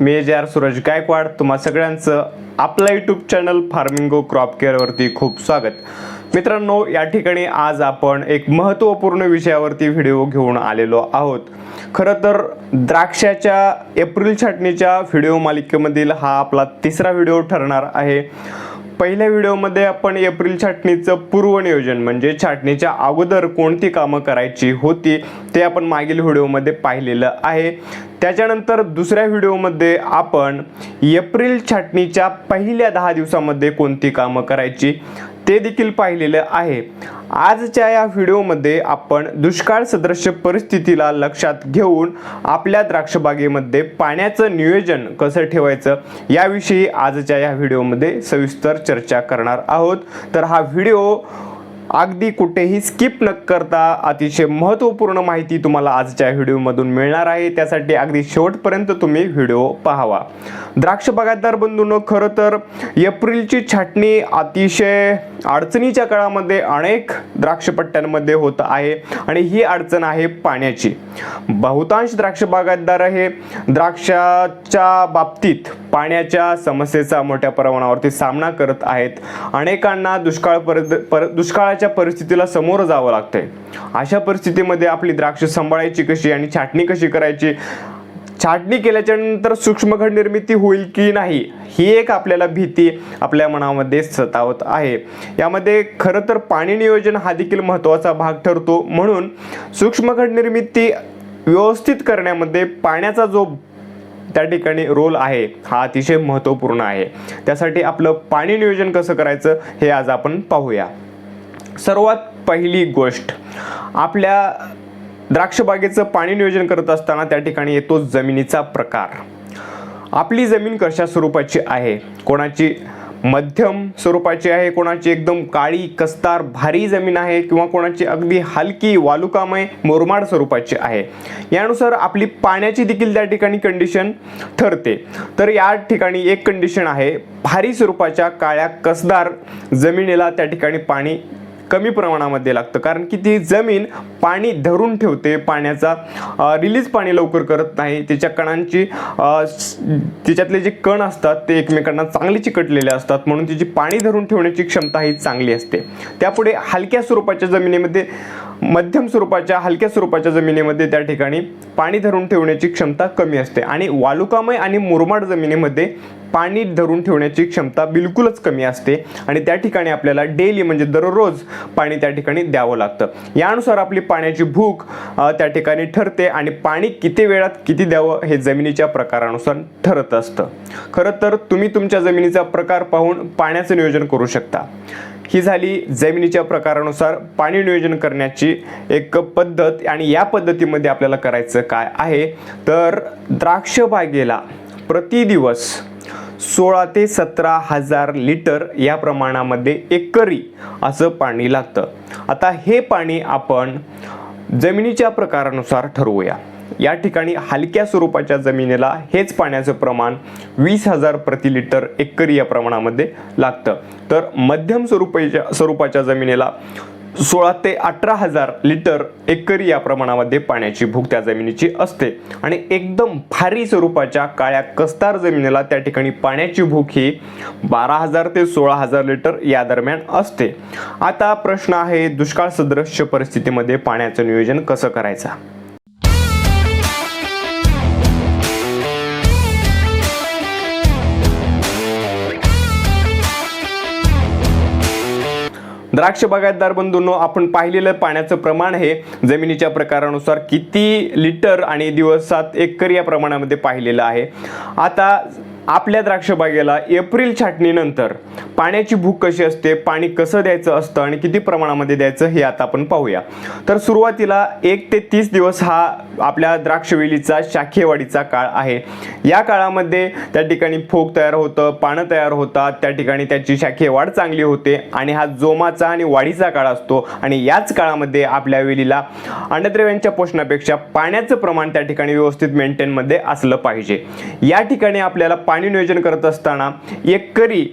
मी जे आर सूरज गायकवाड तुम्हा सगळ्यांचं आपलं यूट्यूब चॅनल फार्मिंगो क्रॉप केअरवरती खूप स्वागत. मित्रांनो या ठिकाणी आज आपण एक महत्त्वपूर्ण विषयावरती व्हिडिओ घेऊन आलेलो आहोत. खरं तर द्राक्षाच्या एप्रिल छाटणीच्या व्हिडिओ मालिकेमधील हा आपला तिसरा व्हिडिओ ठरणार आहे. पहिल्या व्हिडिओमध्ये आपण एप्रिल छाटणीचं पूर्वनियोजन म्हणजे छाटणीच्या अगोदर कोणती कामं करायची होती ते आपण मागील व्हिडिओमध्ये पाहिलेलं आहे. त्याच्यानंतर दुसऱ्या व्हिडिओमध्ये आपण एप्रिल छाटणीच्या पहिल्या दहा दिवसामध्ये कोणती कामं करायची ते देखील पाहिलेलं आहे. आजच्या या व्हिडिओमध्ये आपण दुष्काळ सदृश्य परिस्थितीला लक्षात घेऊन आपल्या द्राक्षबागेमध्ये पाण्याचं नियोजन कसं ठेवायचं याविषयी आजच्या या व्हिडिओमध्ये सविस्तर चर्चा करणार आहोत. तर हा व्हिडिओ अगदी कुठेही स्किप न करता अतिशय महत्त्वपूर्ण माहिती तुम्हाला आजच्या व्हिडिओमधून मिळणार आहे. त्यासाठी अगदी शेवटपर्यंत तुम्ही व्हिडिओ पाहावा. द्राक्ष बागायतदार बंधूंनो खरं तर एप्रिलची छाटणी अतिशय अडचणीच्या काळामध्ये अनेक द्राक्षपट्ट्यांमध्ये होत आहे आणि ही अडचण आहे पाण्याची. बहुतांश द्राक्ष बागायतदार हे द्राक्षाच्या बाबतीत पाण्याच्या समस्येचा मोठ्या प्रमाणावरती सामना करत आहेत. अनेकांना दुष्काळ पर पर दुष्काळाच्या परिस्थितीला समोर जावं लागतंय. अशा परिस्थितीमध्ये आपली द्राक्ष सांभाळायची कशी आणि छाटणी कशी करायची? छाटणी केल्याच्यानंतर सूक्ष्मघड निर्मिती होईल की नाही? ही एक आपल्याला भीती आपल्या मनामध्ये सतावत आहे. यामध्ये खरं तर पाणी नियोजन हा देखील महत्त्वाचा भाग ठरतो. म्हणून सूक्ष्मघड निर्मिती व्यवस्थित करण्यामध्ये पाण्याचा जो त्या ठिकाणी रोल आहे हा अतिशय महत्त्वपूर्ण आहे. त्यासाठी आपलं पाणी नियोजन कसं करायचं हे आज आपण पाहूया. सर्वात पहिली गोष्ट आपल्या द्राक्षबागेचं पाणी नियोजन करत असताना त्या ठिकाणी येतो जमिनीचा प्रकार. आपली जमीन कशा स्वरूपाची आहे? कोणाची मध्यम स्वरूपाची आहे कोणाची एकदम काळी कस्तार भारी जमीन आहे किंवा कोणाची अगदी हलकी वालुकामय मुरमाड स्वरूपाची आहे? यानुसार आपली पाण्याची देखील त्या ठिकाणी कंडिशन ठरते. तर या ठिकाणी एक कंडिशन आहे भारी स्वरूपाच्या काळ्या कसदार जमिनीला त्या ठिकाणी पाणी कमी प्रमाणामध्ये लागतं. कारण की ती जमीन पाणी धरून ठेवते पाण्याचा रिलीज पाणी लवकर करत नाही. तिच्या कणांची त्याच्यातले तिच्यातले जे कण असतात ते एकमेकांना चांगले चिकटलेले असतात. म्हणून तिची पाणी धरून ठेवण्याची क्षमता ही चांगली असते. त्यापुढे हलक्या स्वरूपाच्या जमिनीमध्ये मध्यम स्वरूपाच्या हलक्या स्वरूपाच्या जमिनीमध्ये त्या ठिकाणी पाणी धरून ठेवण्याची क्षमता कमी असते. आणि वालुकामय आणि मुरमाड जमिनीमध्ये पाणी धरून ठेवण्याची क्षमता बिलकुलच कमी असते. आणि त्या ठिकाणी आपल्याला डेली म्हणजे दररोज पाणी त्या ठिकाणी द्यावं लागतं. यानुसार आपली पाण्याची भूक त्या ठिकाणी ठरते आणि पाणी किती वेळात किती द्यावं हे जमिनीच्या प्रकारानुसार ठरत असतं. खरं तर तुम्ही तुमच्या जमिनीचा प्रकार पाहून पाण्याचं नियोजन करू शकता. ही झाली जमिनीच्या प्रकारानुसार पाणी नियोजन करण्याची एक पद्धत आणि या पद्धतीमध्ये आपल्याला करायचं काय आहे? तर द्राक्ष बागेला प्रति दिवस सोळा ते सतरा हजार लिटर या प्रमाणामध्ये एकरी असं पाणी लागतं. आता हे पाणी आपण जमिनीच्या प्रकारानुसार ठरवूया. या ठिकाणी हलक्या स्वरूपाच्या जमिनीला हेच पाण्याचं प्रमाण वीस हजार प्रति लिटर एकरी या प्रमाणामध्ये लागतं. तर मध्यम स्वरूपाच्या स्वरूपाच्या जमिनीला सोळा ते अठरा हजार लिटर एकरी या प्रमाणामध्ये पाण्याची भूक त्या जमिनीची असते. आणि एकदम भारी स्वरूपाच्या काळ्या कस्तार जमिनीला त्या ठिकाणी पाण्याची भूक ही बारा हजार ते सोळा हजार लिटर या दरम्यान असते. आता प्रश्न आहे दुष्काळ सदृश्य परिस्थितीमध्ये पाण्याचं नियोजन कसं करायचं? द्राक्ष बागायतदार बंधूंनो आपण पाहिलेलं पाण्याचं प्रमाण हे जमिनीच्या प्रकारानुसार किती लिटर आणि दिवसात एकर या प्रमाणामध्ये पाहिलेलं आहे. आता आपल्या द्राक्षबागेला एप्रिल छाटणीनंतर पाण्याची भूक कशी असते पाणी कसं द्यायचं असतं आणि किती प्रमाणामध्ये द्यायचं हे आता आपण पाहूया. तर सुरुवातीला एक ते तीस दिवस हा आपल्या द्राक्षवेलीचा शाखेवाडीचा काळ आहे. या काळामध्ये त्या ठिकाणी फोग तयार होतं पानं तयार होतात त्या ठिकाणी त्याची शाखे वाढ चांगली होते आणि हा जोमाचा आणि वाढीचा काळ असतो आणि याच काळामध्ये आपल्या वेलीला अन्नद्रव्यांच्या पोषणापेक्षा पाण्याचं प्रमाण त्या ठिकाणी व्यवस्थित मेंटेनमध्ये असलं पाहिजे. या ठिकाणी आपल्याला पाणी नियोजन करत असताना एकरी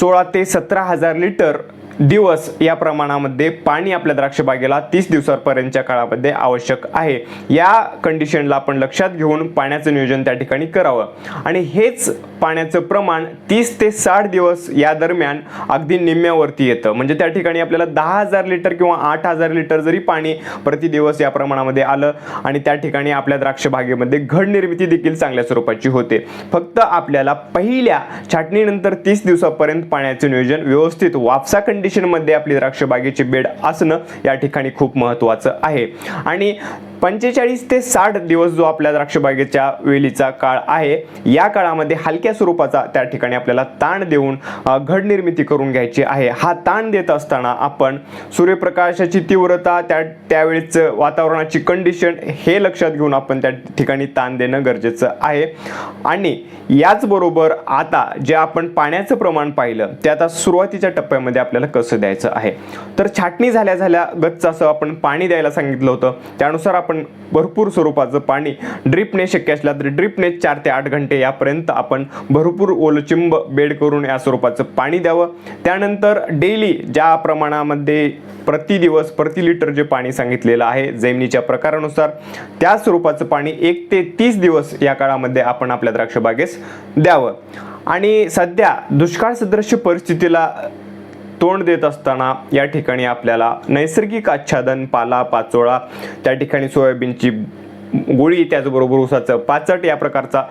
सोळा ते सतरा हजार लिटर दिवस या प्रमाणामध्ये पाणी आपल्या द्राक्षबागेला तीस दिवसापर्यंतच्या काळामध्ये आवश्यक आहे. या कंडिशनला आपण लक्षात घेऊन पाण्याचं नियोजन त्या ठिकाणी करावं. आणि हेच पाण्याचं प्रमाण तीस ते साठ दिवस या दरम्यान अगदी निम्म्यावरती येतं. म्हणजे त्या ठिकाणी आपल्याला दहा हजार लिटर किंवा आठ हजार लिटर जरी पाणी प्रति दिवस या प्रमाणामध्ये आलं आणि त्या ठिकाणी आपल्या द्राक्षबागेमध्ये घडनिर्मिती घड निर्मिती देखील चांगल्या स्वरूपाची होते. फक्त आपल्याला पहिल्या छाटणीनंतर तीस दिवसापर्यंत पाण्याचं नियोजन व्यवस्थित वापसा कंडिशनमध्ये आपली द्राक्ष बागेची बेड असणं या ठिकाणी खूप महत्त्वाचं आहे. आणि पंचेचाळीस ते साठ दिवस जो आपल्या द्राक्षबागेच्या वेलीचा काळ आहे या काळामध्ये हलक्या स्वरूपाचा त्या ठिकाणी आपल्याला ताण देऊन घडनिर्मिती घड निर्मिती करून घ्यायची आहे. हा ताण देत असताना आपण सूर्यप्रकाशाची तीव्रता त्या त्यावेळेच वातावरणाची कंडिशन हे लक्षात घेऊन आपण त्या ठिकाणी ताण देणं गरजेचं आहे. आणि याचबरोबर आता जे आपण पाण्याचं प्रमाण पाहिलं ते आता सुरुवातीच्या टप्प्यामध्ये आपल्याला कसं द्यायचं आहे? तर छाटणी झाल्या झाल्या गच्च असं आपण पाणी द्यायला सांगितलं होतं. त्यानुसार आपण भरपूर स्वरूपाचं पाणी ड्रिपने शक्य असला तर ड्रिपने चार ते आठ घंटे यापर्यंत आपण भरपूर ओलचिंब बेड करून या स्वरूपाचं पाणी द्यावं. त्यानंतर डेली ज्या प्रमाणामध्ये प्रति दिवस प्रति लिटर जे पाणी सांगितलेलं आहे जमिनीच्या प्रकारानुसार त्या स्वरूपाचं पाणी एक ते तीस दिवस या काळामध्ये आपण आपल्या द्राक्षबागेस द्यावं. आणि सध्या दुष्काळ सदृश्य परिस्थितीला तोंड देत असताना या ठिकाणी आपल्याला नैसर्गिक आच्छादन पाला पाचोळा त्या ठिकाणी सोयाबीनची गोळी त्याचबरोबर ऊसाचं पाचट या प्रकारचा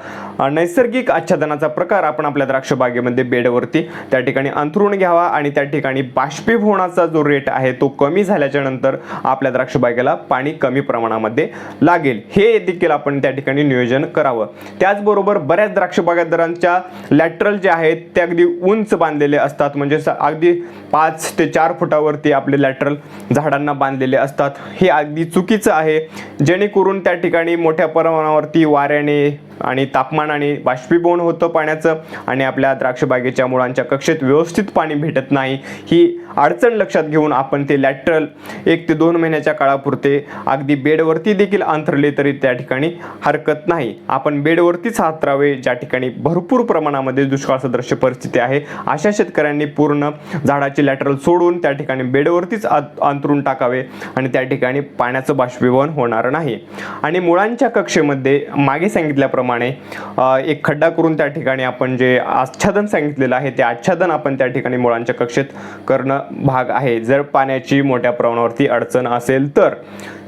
नैसर्गिक आच्छादनाचा प्रकार आपण आपल्या द्राक्ष बागेमध्ये बेडवरती त्या ठिकाणी अंथरून घ्यावा आणि त्या ठिकाणी बाष्पीभवनाचा जो रेट आहे तो कमी झाल्याच्यानंतर आपल्या द्राक्ष बागेला पाणी कमी प्रमाणामध्ये लागेल. हे देखील आपण त्या ठिकाणी नियोजन करावं. त्याचबरोबर बऱ्याच द्राक्ष बागायतदारांच्या लॅटरल जे आहेत ते अगदी उंच बांधलेले असतात. म्हणजे स- अगदी पाच ते चार फुटावरती आपले लॅटरल झाडांना बांधलेले असतात. हे अगदी चुकीचं आहे. जेणेकरून त्या ठिकाणी ठिकाणी मोठ्या प्रमाणावरती वाऱ्याने आणि तापमानाने बाष्पीभवन होतं पाण्याचं आणि आपल्या द्राक्षबागेच्या मुळांच्या कक्षेत व्यवस्थित पाणी भेटत नाही. ही अडचण लक्षात घेऊन आपण ते लॅटरल एक ते दोन महिन्याच्या काळापुरते अगदी बेडवरती देखील अंथरले तरी त्या ठिकाणी हरकत नाही. आपण बेडवरतीच हातरावे ज्या ठिकाणी भरपूर प्रमाणामध्ये दुष्काळ सदृश्य परिस्थिती आहे अशा शेतकऱ्यांनी पूर्ण झाडाचे लॅटरल सोडून त्या ठिकाणी बेडवरतीच अंतरून टाकावे आणि त्या ठिकाणी पाण्याचं बाष्पीभवन होणार नाही. आणि मुळांच्या कक्षेमध्ये मागे सांगितल्याप्रमाणे एक खड्डा करून त्या ठिकाणी आपण जे आच्छादन सांगितलेलं आहे ते आच्छादन आपण त्या ठिकाणी मुळांच्या कक्षेत करणं भाग आहे. जर पाण्याची मोठ्या प्रमाणावरती अडचण असेल तर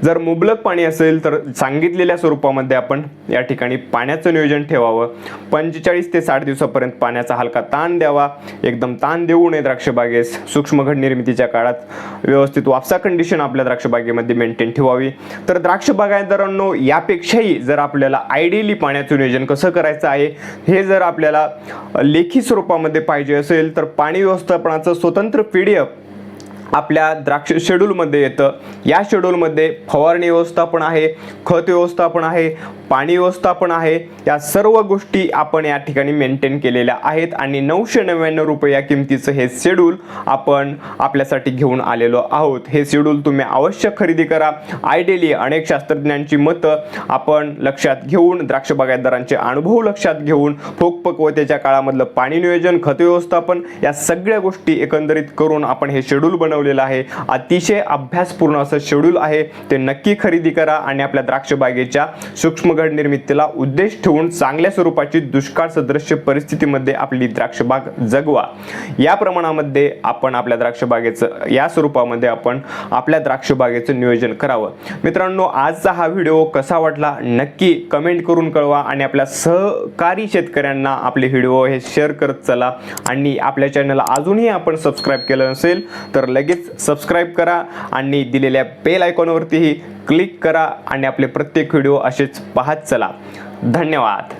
जर मुबलक पाणी असेल तर सांगितलेल्या स्वरूपामध्ये आपण या ठिकाणी पाण्याचं नियोजन ठेवावं. पंचेचाळीस ते साठ दिवसापर्यंत पाण्याचा हलका ताण द्यावा. एकदम ताण देऊ नये द्राक्षबागेस सूक्ष्म घड निर्मितीच्या काळात व्यवस्थित वापसा कंडिशन आपल्या द्राक्षबागेमध्ये मेंटेन ठेवावी. तर द्राक्षबागायदारांनो यापेक्षाही जर आपल्याला आयडियली पाण्याचं नियोजन कसं करायचं आहे हे जर आपल्याला लेखी स्वरूपामध्ये पाहिजे असेल तर पाणी व्यवस्थापनाचं स्वतंत्र पी डी एफ आपल्या द्राक्ष शेड्यूलमध्ये येतं. या शेड्यूलमध्ये फवारणी व्यवस्थापन आहे खत व्यवस्थापन आहे पाणी व्यवस्थापन आहे. या सर्व गोष्टी आपण या ठिकाणी मेंटेन केलेल्या आहेत आणि नऊशे नव्याण्णव रुपये या किमतीचं हे शेड्यूल आपण आपल्यासाठी घेऊन आलेलो आहोत. हे शेड्यूल तुम्ही अवश्य खरेदी करा. आयडियली अनेक शास्त्रज्ञांची मतं आपण लक्षात घेऊन द्राक्ष बागायतदारांचे अनुभव लक्षात घेऊन फोकपक्वतेच्या काळामधलं पाणी नियोजन खत व्यवस्थापन या सगळ्या गोष्टी एकंदरीत करून आपण हे शेड्यूल बनवलेलं आहे. अतिशय अभ्यासपूर्ण असं शेड्यूल आहे. ते नक्की खरेदी करा आणि आपल्या द्राक्ष बागेच्या सूक्ष्मगड निर्मितीला उद्देश ठेवून चांगल्या स्वरूपाची दुष्काळ सदृश्य परिस्थितीमध्ये आपली द्राक्षबाग जगवा. या प्रमाणामध्ये आपण आपल्या द्राक्षबागेचं या स्वरूपामध्ये आपण आपल्या द्राक्षबागेचं नियोजन करावं. मित्रांनो आजचा हा व्हिडिओ कसा वाटला नक्की कमेंट करून कळवा आणि आपल्या सहकारी शेतकऱ्यांना आपले व्हिडिओ हे शेअर करत चला. आणि आपल्या चॅनलला अजूनही आपण सबस्क्राईब केलं नसेल तर लगेच सबस्क्राईब करा आणि दिलेल्या बेल आयकॉनवरतीही क्लिक करा आणि आपले प्रत्येक व्हिडिओ असेच पाहत चला. धन्यवाद.